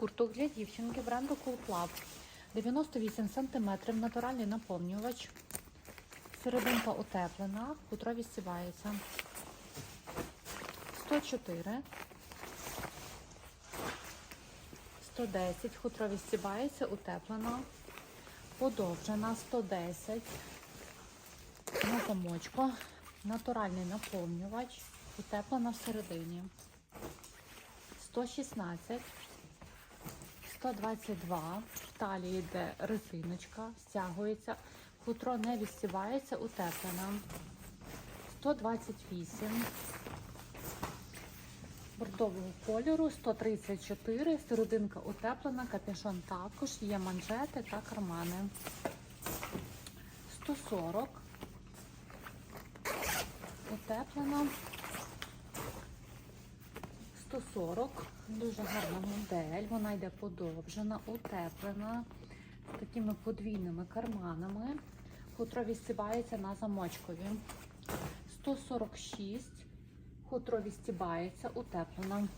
Курток для дівчинки бренду Cool Club. 98 см, натуральний наповнювач. Серединка утеплена, хутро відсівається. 104. 110, хутро відсівається, утеплена. Подовжена 110. На замочку. Натуральний наповнювач. Утеплена всередині. 116. 122. В талії йде резиночка, стягується. Хутро не відсівається, утеплена. 128. Бордового кольору 134, серединка утеплена, капюшон також, є манжети та кармани. 140. Утеплена. 140. Дуже гарна модель. Вона йде подовжена, утеплена, з такими подвійними карманами. Хутро відстібається на замочкові. 146. Хутро відстібається, утеплена.